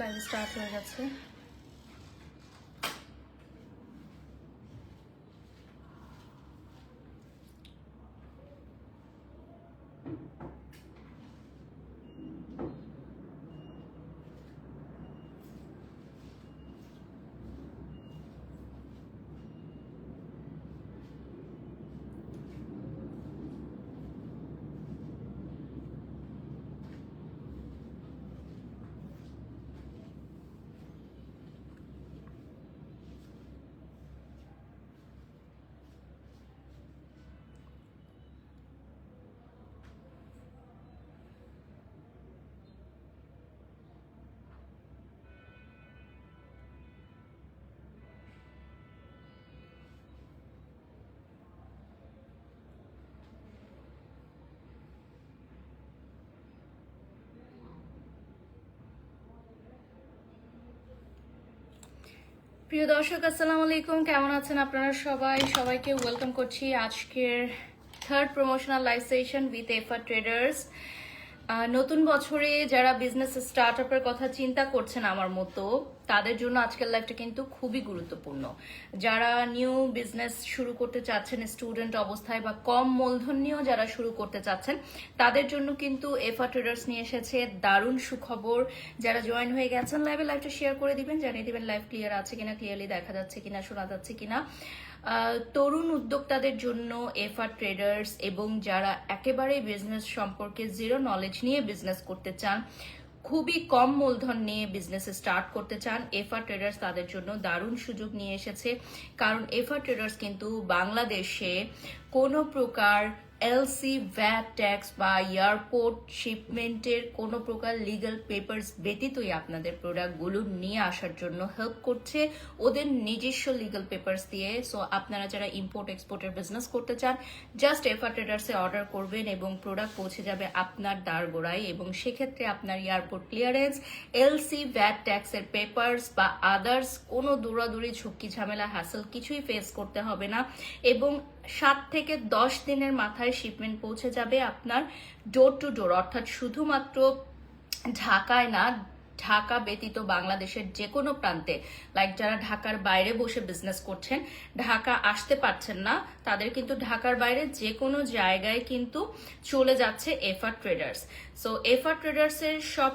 Live start হয়ে গেছে। প্রিয় দর্শক, আসসালামু আলাইকুম। কেমন আছেন আপনারা সবাই? সবাইকে ওয়েলকাম করছি আজকের third promotional live session with Efa Traders নতুন বছরে যারা বিজনেস স্টার্ট আপের কথা চিন্তা করছেন আমার মতো, তাদের জন্য আজকের লাইফটা কিন্তু খুবই গুরুত্বপূর্ণ। যারা নিউ বিজনেস শুরু করতে চাচ্ছেন স্টুডেন্ট অবস্থায় বা কম মূলধন নিয়েও যারা শুরু করতে চাচ্ছেন, তাদের জন্য কিন্তু এফা ট্রেডার্স নিয়ে এসেছে দারুণ সুখবর। যারা জয়েন হয়ে গেছেন লাইভে লাইভটা শেয়ার করে দিবেন, জানিয়ে দিবেন লাইভ ক্লিয়ার আছে কিনা ক্লিয়ারলি দেখা যাচ্ছে কিনা, শোনা যাচ্ছে কিনা। তরুণ উদ্যোক্তাদের জন্য এফআর ট্রেডার্স এবং যারা একেবারেই বিজনেস সম্পর্কে জিরো নলেজ নিয়ে বিজনেস করতে চান, খুবই কম মূলধন নিয়ে বিজনেস স্টার্ট করতে চান, এফআর ট্রেডার্স তাদের জন্য দারুণ সুযোগ নিয়ে এসেছে। কারণ এফআর ট্রেডার্স কিন্তু বাংলাদেশে কোনো প্রকার এলসি ভ্যাট ট্যাক্স বা এয়ারপোর্ট শিপমেন্টের কোনো প্রকার লিগ্যাল পেপারস ব্যতীতই আপনাদের প্রোডাক্টগুলো নিয়ে আসার জন্য হেল্প করছে ওদের নিজস্ব লিগাল পেপারস দিয়ে। সো আপনারা যারা ইম্পোর্ট এক্সপোর্টের বিজনেস করতে চান জাস্ট এফআর ট্রেডার্সে অর্ডার করবেন এবং প্রোডাক্ট পৌঁছে যাবে আপনার দ্বারগোড়ায় এবং সেক্ষেত্রে আপনার এয়ারপোর্ট ক্লিয়ারেন্স এলসি ভ্যাট ট্যাক্সের পেপারস বা আদার্স কোনো দৌড়াদৌড়ি, ঝুঁকি, ঝামেলা হ্যাসেল কিছুই ফেস করতে হবে না। এবং সাত থেকে দশ দিনের মাথায় শিপমেন্ট পৌঁছে যাবে আপনার ডোর টু ডোর অর্থাৎ শুধুমাত্র ঢাকায় না, ঢাকা ব্যতীত বাংলাদেশের যে কোনো প্রান্তে লাইক যারা ঢাকার বাইরে বসে বিজনেস করছেন, ঢাকা আসতে পারছেন না, তাদের কিন্তু ঢাকার বাইরে যে কোনো জায়গায় কিন্তু চলে যাচ্ছে এফআর ট্রেডার্স সো এফআর ট্রেডার্সের সব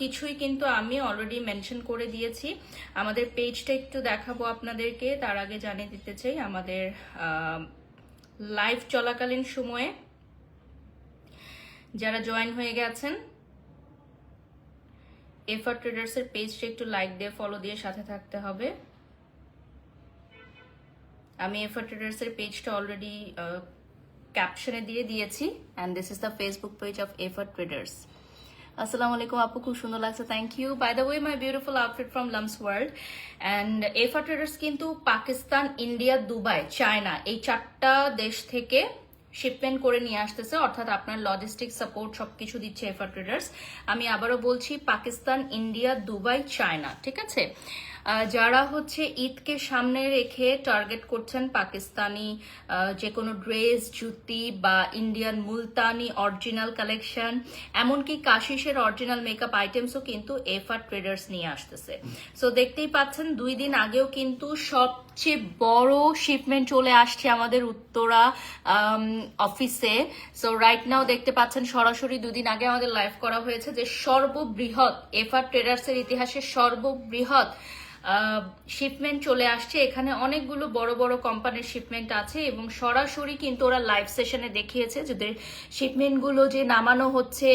কিছুই কিন্তু আমি অলরেডি মেনশন করে দিয়েছি। আমাদের পেজটা একটু দেখাবো আপনাদেরকে। তার আগে জানিয়ে দিতে চাই, আমাদের লাইভ চলাকালীন সময়ে যারা জয়েন হয়ে গেছেন এফআর ট্রেডার্সের পেজটা একটু লাইক দিয়ে ফলো দিয়ে সাথে থাকতে হবে। আমি এফআর ট্রেডার্সের পেজটা অলরেডি ক্যাপশনে দিয়ে দিয়েছি। And this is the Facebook page of FR Traders আসসালামু আলাইকুম আপু, খুব সুন্দর লাগছে thank you by the way my beautiful outfit from Lams world and FR Traders কিন্তু পাকিস্তান ইন্ডিয়া দুবাই চায়না এই চারটা দেশ থেকে শিপমেন্ট করে নিয়ে আসতেছে, অর্থাৎ আপনার লজিস্টিক সাপোর্ট সবকিছু দিচ্ছে এফআর ট্রেডার্স আমি আবারও বলছি পাকিস্তান ইন্ডিয়া দুবাই চায়না ঠিক আছে? যারা হচ্ছে ঈদকে সামনে রেখে টার্গেট করছেন পাকিস্তানি যে কোনো ড্রেস, জুতি বা ইন্ডিয়ান মুলতানি অরিজিনাল কালেকশন এমনকি কাশিসের অরিজিনাল মেকআপ আইটেমসও কিন্তু এফআর ট্রেডার্স নিয়ে আসতেছে। সো দেখতেই পাচ্ছেন দুই দিন আগেও কিন্তু সবচেয়ে বড় শিপমেন্ট চলে আসছে আমাদের উত্তরা অফিসে সো রাইট নাও দেখতে পাচ্ছেন সরাসরি দুদিন আগে আমাদের লাইভ করা হয়েছে যে সর্ববৃহৎ এফআর ট্রেডার্সের ইতিহাসে সর্ববৃহৎ শিপমেন্ট চলে আসছে। এখানে অনেকগুলো বড় বড় কোম্পানির শিপমেন্ট আছে এবং সরাসরি কিন্তু ওরা লাইভ সেশনে দেখিয়েছে যে শিপমেন্টগুলো যে নামানো হচ্ছে,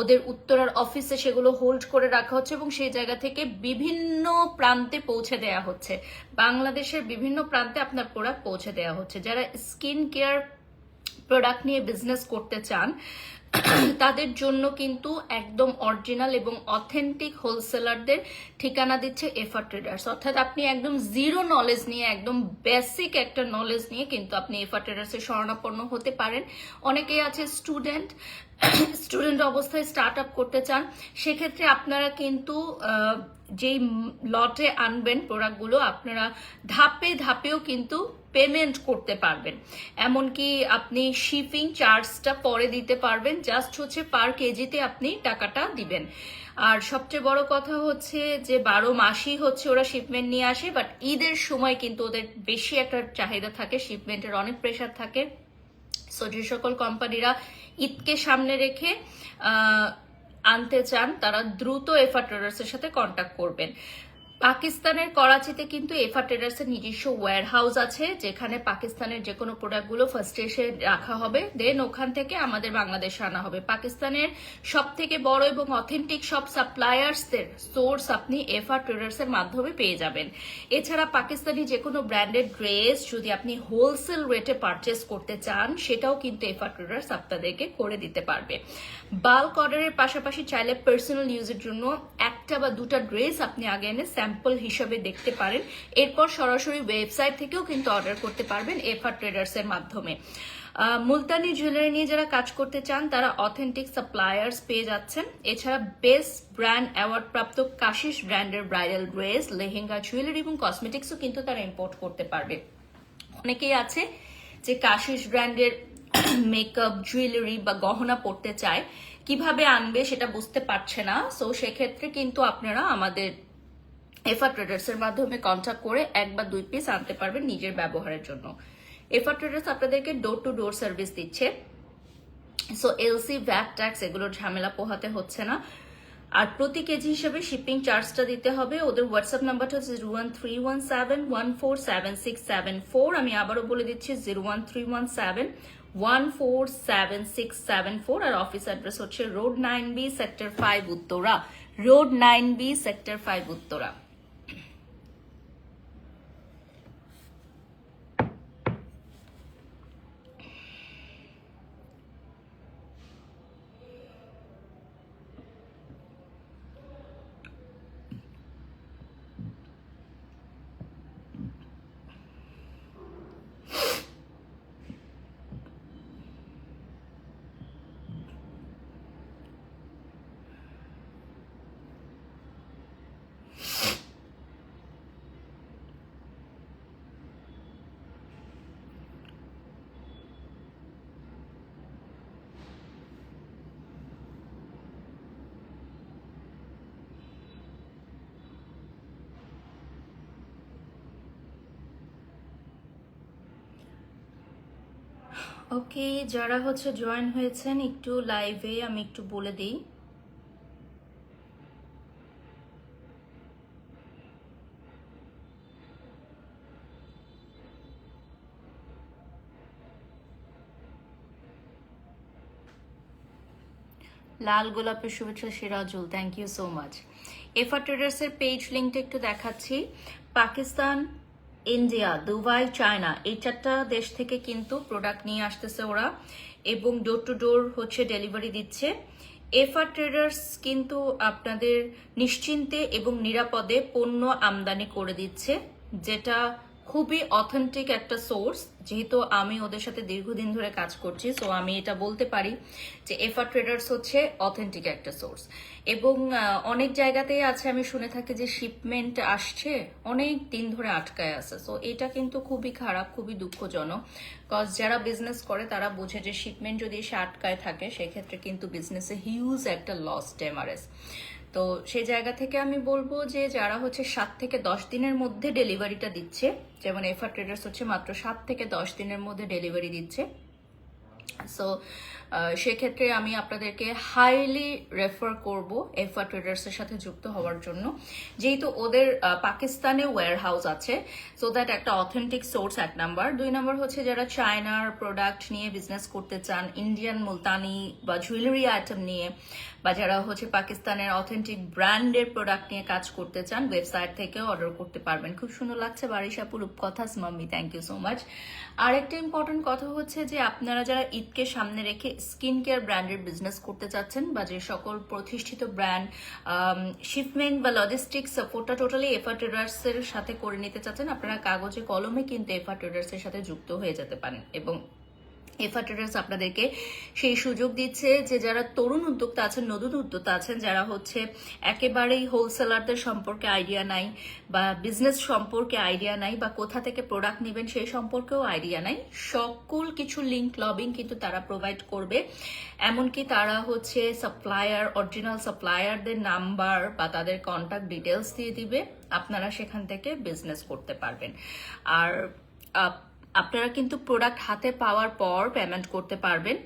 ওদের উত্তরার অফিসে সেগুলো হোল্ড করে রাখা হচ্ছে এবং সেই জায়গা থেকে বিভিন্ন প্রান্তে পৌঁছে দেয়া হচ্ছে। বাংলাদেশের বিভিন্ন প্রান্তে আপনার প্রোডাক্ট পৌঁছে দেওয়া হচ্ছে। যারা স্কিন কেয়ার প্রোডাক্ট নিয়ে বিজনেস করতে চান তাদের জন্য কিন্তু একদম অরিজিনাল এবং অথেন্টিক হোলসেলারদের ঠিকানা দিচ্ছে এফার ট্রেডার্স অর্থাৎ আপনি একদম জিরো নলেজ নিয়ে, একদম বেসিক একটা নলেজ নিয়ে কিন্তু আপনি এফার ট্রেডার্সে শরণাপন্ন হতে পারেন। অনেকেই আছে স্টুডেন্ট স্টুডেন্ট অবস্থায় স্টার্ট আপ করতে চান, সেক্ষেত্রে আপনারা কিন্তু যেই লটে আনবেন প্রোডাক্টগুলো আপনারা ধাপে ধাপেও কিন্তু পেমেন্ট করতে পারবেন। এমনকি আপনি শিপিং চার্জটা পরে দিতে পারবেন জাস্ট হচ্ছে পার কেজিতে আপনি টাকাটা দিবেন। আর সবচেয়ে বড় কথা হচ্ছে যে, বারো মাসই হচ্ছে ওরা শিপমেন্ট নিয়ে আসে বাট ঈদের সময় কিন্তু ওদের বেশি একটা চাহিদা থাকে শিপমেন্টের অনেক প্রেশার থাকে। সো যে সকল কোম্পানিরা ঈদকে সামনে রেখে আনতে চান তারা দ্রুত এফা সাথে কন্ট্যাক্ট করবেন। পাকিস্তানের করাচিতে কিন্তু এফা ট্রেডার্স এর নিজস্ব ওয়্যার হাউস আছে, যেখানে পাকিস্তানের যে কোনো প্রোডাক্টগুলো ফার্স্ট এসে রাখা হবে। দেন ওখান থেকে আমাদের বাংলাদেশে আনা হবে। পাকিস্তানের সব থেকে বড় এবং অথেন্টিক সব সাপ্লায়ার্সদের সোর্স আপনি এফা ট্রেডার্স এর মাধ্যমে পেয়ে যাবেন। এছাড়া পাকিস্তানি যে কোনো ব্র্যান্ডেড ড্রেস যদি আপনি হোলসেল রেটে পারচেস করতে চান, সেটাও কিন্তু এফা ট্রেডার্স আপনাদেরকে করে দিতে পারবে। বাল্ক অর্ডারের পাশাপাশি চাইলে পার্সোনাল ইউজের জন্য একটা বা দুটা ড্রেস আপনি আগে এনে স্যাম্পল হিসাবে দেখতে পারেন। এরপর সরাসরি ওয়েবসাইট থেকেও কিন্তু অর্ডার করতে পারবেন এফা ট্রেডার্স এর মাধ্যমে। মুলতানি জুয়েলারি নিয়ে যারা কাজ করতে চান, তারা অথেন্টিক সাপ্লায়ার্স পেয়ে যাচ্ছেন। এছাড়া বেস্ট ব্র্যান্ড অ্যাওয়ার্ড প্রাপ্ত কাশিস ব্র্যান্ডের ব্রাইডাল ড্রেস লেহেঙ্গা জুয়েলারি এবং কসমেটিক্সও কিন্তু তারা ইম্পোর্ট করতে পারবে। অনেকেই আছে যে কাশিস ব্র্যান্ডের মেকআপ জুয়েলারি বা গহনা পড়তে চায়। কীভাবে আনবে সেটা বুঝতে পারছে না। সো সেক্ষেত্রে কিন্তু আপনারা আমাদের এফা ট্রেডার্স এর মাধ্যমে কন্ট্যাক্ট করে এক বা দুই পিস আনতে পারবেন নিজের ব্যবহারের জন্য। এফা ট্রেডার্স আপনাদেরকে ডোর টু ডোর সার্ভিস দিচ্ছে। সো এলসি ভ্যাট ট্যাক্স এগুলোর ঝামেলা পোহাতে হচ্ছে না। আর প্রতি কেজি হিসেবে শিপিং চার্জটা দিতে হবে। ওদের হোয়াটসঅ্যাপ নাম্বারটা হচ্ছে zero one three one seven one four seven six seven four আমি আবারও বলে দিচ্ছি zero one three one seven one four seven six seven four আর অফিস অ্যাড্রেস হচ্ছে road nine B sector five Uttara road nine B sector five Uttara okay, যারা হচ্ছে join হয়েছেন, একটু লাইভে আমি একটু বলে দিই। লাল গোলাপের শুভেচ্ছা Sirajul thank you so much Efa Traders এর পেজ লিঙ্কটা একটু দেখাচ্ছি। পাকিস্তান ইন্ডিয়া দুবাই চায়না এই চারটা দেশ থেকে কিন্তু প্রোডাক্ট নিয়ে আসতেছে ওরা এবং ডোর টু ডোর হচ্ছে ডেলিভারি দিচ্ছে। এফআর ট্রেডার্স কিন্তু আপনাদের নিশ্চিন্তে এবং নিরাপদে পণ্য আমদানি করে দিচ্ছে, যেটা খুবই অথেন্টিক একটা সোর্স যেহেতু আমি ওদের সাথে দীর্ঘদিন ধরে কাজ করছি সো আমি এটা বলতে পারি যে এফা ট্রেডার্স হচ্ছে অথেন্টিক একটা সোর্স এবং অনেক জায়গাতেই আছে, আমি শুনে থাকি যে শিপমেন্ট আসছে, অনেক দিন ধরে আটকায় আছে। সো এটা কিন্তু খুবই খারাপ, খুবই দুঃখজনক কজ যারা বিজনেস করে, তারা বোঝে যে শিপমেন্ট যদি এসে আটকায় থাকে, সেক্ষেত্রে কিন্তু বিজনেসে হিউজ একটা লস ডেমারেস তো সেই জায়গা থেকে আমি বলব যে যারা হচ্ছে সাত থেকে দশ দিনের মধ্যে ডেলিভারিটা দিচ্ছে, যেমন এফআর ট্রেডার্স হচ্ছে মাত্র সাত থেকে দশ দিনের মধ্যে ডেলিভারি দিচ্ছে। সো সেক্ষেত্রে আমি আপনাদেরকে হাইলি রেফার করব এফা ট্রেডার্সের সাথে যুক্ত হওয়ার জন্য। যেহেতু ওদের পাকিস্তানে ওয়্যার হাউস আছে সো দ্যাট একটা অথেন্টিক সোর্স এক নাম্বার। দুই নাম্বার হচ্ছে যারা চায়নার প্রোডাক্ট নিয়ে বিজনেস করতে চান ইন্ডিয়ান মুলতানি বা জুয়েলারি আইটেম নিয়ে, বা যারা হচ্ছে পাকিস্তানের অথেন্টিক ব্র্যান্ডের প্রোডাক্ট নিয়ে কাজ করতে চান ওয়েবসাইট থেকে অর্ডার করতে পারবেন। খুব সুন্দর লাগছে বারিশাপুর উপকথাস mummy thank you so much আরেকটা ইম্পর্টেন্ট কথা হচ্ছে যে আপনারা যারা ঈদকে সামনে রেখে স্কিন কেয়ার ব্র্যান্ডের বিজনেস করতে চাচ্ছেন বা যে সকল প্রতিষ্ঠিত ব্র্যান্ড শিপমেন্ট বা লজিস্টিক সাপোর্টটা টোটালি এফা ট্রেডার্স এর সাথে করে নিতে চাচ্ছেন, আপনারা কাগজে, কলমে কিন্তু এফা ট্রেডার্স এর সাথে যুক্ত হয়ে যেতে পারেন। এবং এফা ট্রেডার্স আপনাদেরকে সেই সুযোগ দিচ্ছে যে যারা তরুণ উদ্যোক্তা আছেন, নতুন উদ্যোক্তা আছেন, যারা হচ্ছে একেবারেই হোলসেলারদের সম্পর্কে আইডিয়া নাই বা বিজনেস সম্পর্কে আইডিয়া নাই বা কোথা থেকে প্রোডাক্ট নেবেন সেই সম্পর্কেও আইডিয়া নাই। সকল কিছু লিঙ্ক লবিং কিন্তু তারা প্রোভাইড করবে। এমনকি তারা হচ্ছে সাপ্লায়ার অরিজিনাল সাপ্লায়ারদের নাম্বার বা তাদের কন্ট্যাক্ট ডিটেলস দিয়ে দিবে। আপনারা সেখান থেকে বিজনেস করতে পারবেন। আর আপনারা কিন্তু প্রোডাক্ট হাতে পাওয়ার পর পেমেন্ট করতে পারবেন।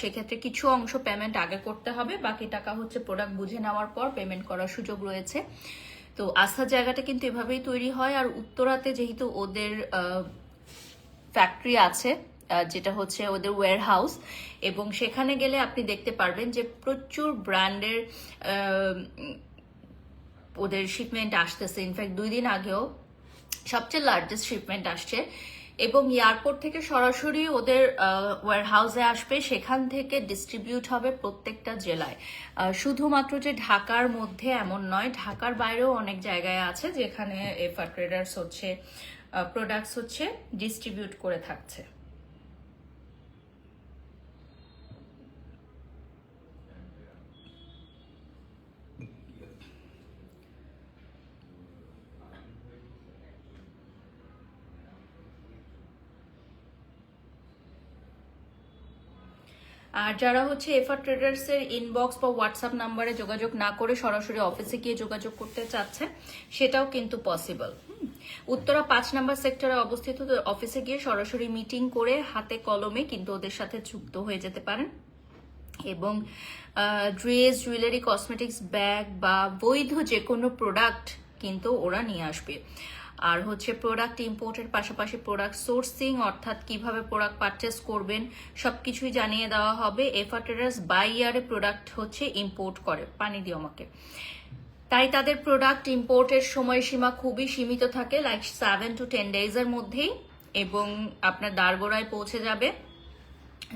সেক্ষেত্রে কিছু অংশ পেমেন্ট আগে করতে হবে, বাকি টাকা হচ্ছে প্রোডাক্ট বুঝে নেওয়ার পর পেমেন্ট করার সুযোগ রয়েছে। তো আস্থার জায়গাটা কিন্তু এভাবেই তৈরি হয়, আর উত্তরাতে যেহেতু ওদের ফ্যাক্টরি আছে যেটা হচ্ছে ওদের ওয়্যার হাউস এবং সেখানে গেলে আপনি দেখতে পারবেন যে প্রচুর ব্র্যান্ডের ওদের শিপমেন্ট আসতেছে। ইনফ্যাক্ট দুই দিন আগেও সবচেয়ে লার্জেস্ট শিপমেন্ট আসছে। এবং এয়ারপোর্ট থেকে সরাসরি ওদের ওয়ার হাউসে আসবে। সেখান থেকে ডিস্ট্রিবিউট হবে প্রত্যেকটা জেলায়। শুধুমাত্র যে ঢাকার মধ্যে এমন নয়, ঢাকার বাইরেও অনেক জায়গায় আছে যেখানে এফআর ট্রেডার্স হচ্ছে প্রোডাক্টস হচ্ছে ডিস্ট্রিবিউট করে থাকছে। আর যারা হচ্ছে এফআর ট্রেডার্স এর ইনবক্স বা হোয়াটসঅ্যাপ নাম্বারে যোগাযোগ না করে সরাসরি অফিসে গিয়ে যোগাযোগ করতে চাচ্ছে সেটাও কিন্তু পসিবল উত্তরা পাঁচ নাম্বার সেক্টরে অবস্থিত অফিসে গিয়ে সরাসরি মিটিং করে হাতে কলমে কিন্তু ওদের সাথে যুক্ত হয়ে যেতে পারেন। এবং ড্রেস জুয়েলারি কসমেটিক্স ব্যাগ বা বৈধ যে কোনো প্রোডাক্ট কিন্তু ওরা নিয়ে আসবে। আর হচ্ছে প্রোডাক্ট ইম্পোর্টের পাশাপাশি প্রোডাক্ট সোর্সিং অর্থাৎ কীভাবে প্রোডাক্ট পারচেস করবেন সব কিছুই জানিয়ে দেওয়া হবে। এফাটেরাস বাই ইয়ারে প্রোডাক্ট হচ্ছে ইম্পোর্ট করে, পানি দিও আমাকে। তাই তাদের প্রোডাক্ট ইম্পোর্টের সময়সীমা খুবই সীমিত থাকে লাইক সেভেন টু টেন ডেজের মধ্যেই, এবং আপনার দারগোড়ায় পৌঁছে যাবে।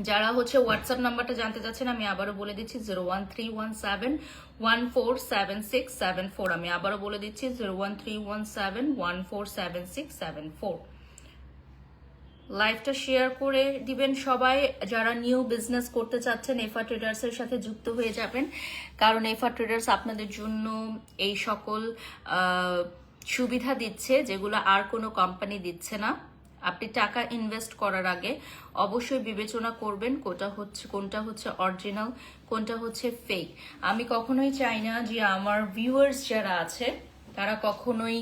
যারা হচ্ছে হোয়াটসঅ্যাপ নাম্বারটা জানতে চাচ্ছেন, আমি আবারও বলে দিচ্ছি zero one three one seven one four seven six seven four আমি আবারও বলে দিচ্ছি zero one three one seven one four seven six seven four লাইভটা শেয়ার করে দিবেন সবাই, যারা নিউ বিজনেস করতে চাচ্ছেন এফা ট্রেডার্স এর সাথে যুক্ত হয়ে যাবেন। কারণ এফা ট্রেডার্স আপনাদের জন্য এই সকল সুবিধা দিচ্ছে, যেগুলো আর কোনো কোম্পানি দিচ্ছে না। আপনি টাকা ইনভেস্ট করার আগে অবশ্যই বিবেচনা করবেন কোনটা হচ্ছে কোনটা হচ্ছে অরিজিনাল কোনটা হচ্ছে ফেক আমি কখনোই চাই না যে আমার ভিউয়ার্স যারা আছে, তারা কখনোই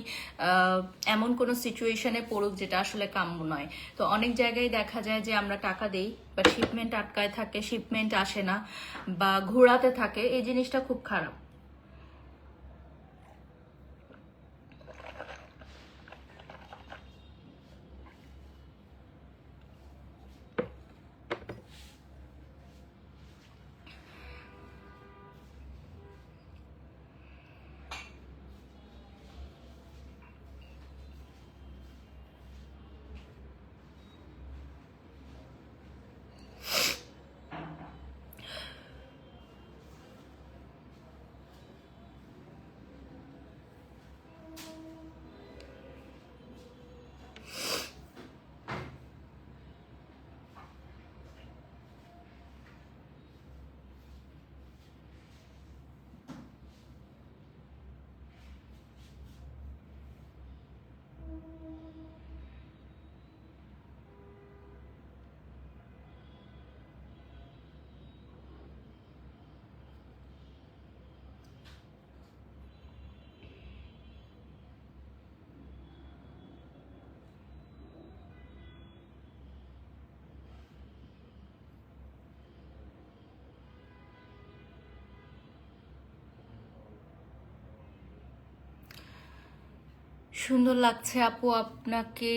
এমন কোনো সিচুয়েশনে পড়ুক যেটা আসলে কাম্য নয়। তো অনেক জায়গায় দেখা যায় যে আমরা টাকা দেই বা শিপমেন্ট আটকায় থাকে শিপমেন্ট আসে না, বা ঘোরাতে থাকে, এই জিনিসটা খুব খারাপ। সুন্দর লাগছে আপু, আপনাকে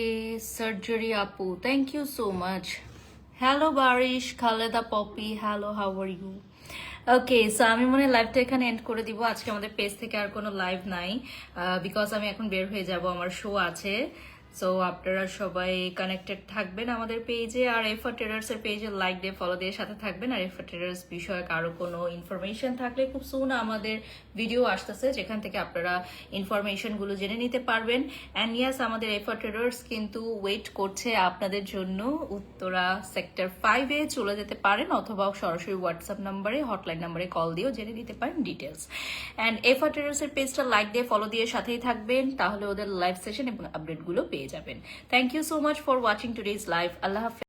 সার্জারি আপু। Thank you so much hello Barish Khaleda Popi hello how are you okay so আমি মনে হয় লাইভটা এখানে এন্ড করে দিব। আজকে আমাদের পেজ থেকে আর কোনো লাইভ নাই বিকজ আমি এখন বের হয়ে যাব, আমার শো আছে। সো আপনারা সবাই কানেক্টেড থাকবেন আমাদের পেজে আর এফআর ট্রেডার্স এর পেজে লাইক দিয়ে ফলো দিয়ে সাথে থাকবেন। আর এফআর ট্রেডার্স বিষয়ক আরও কোনো ইনফরমেশন থাকলে খুব সুন আমাদের ভিডিও আসতেছে, যেখান থেকে আপনারা ইনফরমেশনগুলো জেনে নিতে পারবেন। অ্যান্ড ইয়াস আমাদের এফআর ট্রেডার্স কিন্তু ওয়েট করছে আপনাদের জন্য উত্তরা সেক্টর ফাইভে চলে যেতে পারেন, অথবা সরাসরি হোয়াটসঅ্যাপ নাম্বারে হটলাইন নাম্বারে কল দিয়েও জেনে নিতে পারেন ডিটেলস অ্যান্ড এফআর ট্রেডার্স এর পেজটা লাইক দিয়ে ফলো দিয়ে সাথেই থাকবেন, তাহলে ওদের লাইভ সেশন এবং আপডেটগুলো পেয়ে যাবেন। Thank you so much for watching today's live আল্লাহ হাফেজ।